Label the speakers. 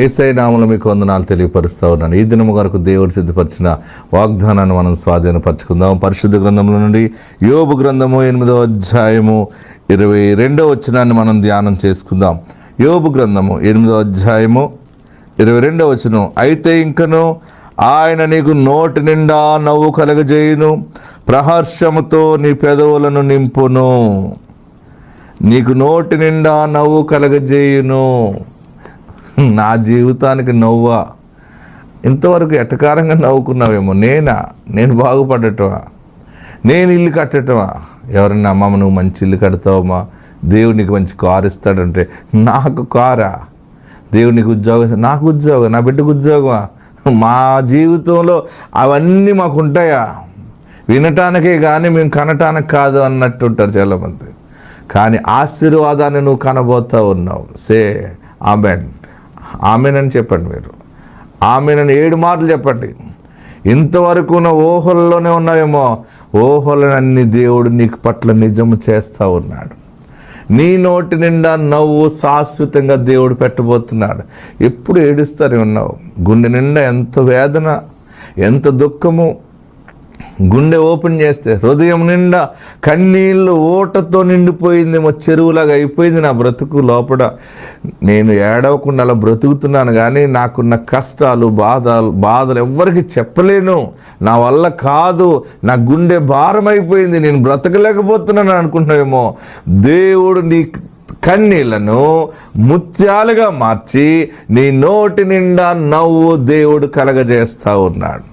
Speaker 1: ఏసై నామలు మీకు వందనాలు తెలియపరుస్తూ ఉన్నాను. ఈ దినము వరకు దేవుడు సిద్ధపరిచిన వాగ్దానాన్ని మనం స్వాధీనపరచుకుందాం. పరిశుద్ధ గ్రంథంలో నుండి యోబు గ్రంథము ఎనిమిదవ అధ్యాయము ఇరవై రెండవ వచనాన్ని మనం ధ్యానం చేసుకుందాం. యోబు గ్రంథము ఎనిమిదవ అధ్యాయము ఇరవై రెండవ వచనం. అయితే ఇంకను ఆయన నీకు నోటి నిండా నవ్వు కలగజేయును ప్రహర్షముతో నీ పెదవులను నింపును. నీకు నోటి నిండా నవ్వు కలగజేయును. నా జీవితానికి నవ్వా. ఇంతవరకు ఎటకారంగా నవ్వుకున్నావేమో. నేనా? నేను బాగుపడటమా? నేను ఇల్లు కట్టటమా? ఎవరన్నా అమ్మమ్మ నువ్వు మంచి ఇల్లు కడతావమ్మా. దేవుడు నీకు మంచి కారు ఇస్తాడంటే నాకు కారా? దేవుడు నీకు ఉద్యోగం నాకు ఉద్యోగం నా బిడ్డకు ఉద్యోగమా? మా జీవితంలో అవన్నీ మాకు ఉంటాయా? వినటానికే కానీ మేము కనటానికి కాదు అన్నట్టు ఉంటారు చాలామంది. కానీ ఆశీర్వాదాన్ని నువ్వు కనబోతా ఉన్నావు. Say amen. ఆమెనని చెప్పండి మీరు. ఆమెనని ఏడు మాటలు చెప్పండి. ఇంతవరకు ఉన్న ఊహల్లోనే ఉన్నావేమో. ఊహలనన్ని దేవుడు నీకు పట్ల నిజము చేస్తూ ఉన్నాడు. నీ నోటి నిండా నవ్వు శాశ్వతంగా దేవుడు పెట్టబోతున్నాడు. ఎప్పుడు ఏడుస్తూనే ఉన్నావు. గుండె నిండా ఎంత వేదన ఎంత దుఃఖము గుండె ఓపెన్ చేస్తే హృదయం నిండా కన్నీళ్ళు ఓటతో నిండిపోయిందేమో చెరువులాగా అయిపోయింది నా బ్రతుకు లోపల. నేను ఏడవకుండా అలా బ్రతుకుతున్నాను కానీ నాకున్న కష్టాలు బాధలు బాధలు ఎవ్వరికి చెప్పలేను. నా వల్ల కాదు నా గుండె భారం అయిపోయింది నేను బ్రతకలేకపోతున్నాను అనుకుంటున్నావేమో. దేవుడు నీ కన్నీళ్ళను ముత్యాలుగా మార్చి నీ నోటి నిండా నవ్వు దేవుడు కలగజేస్తా ఉన్నాడు.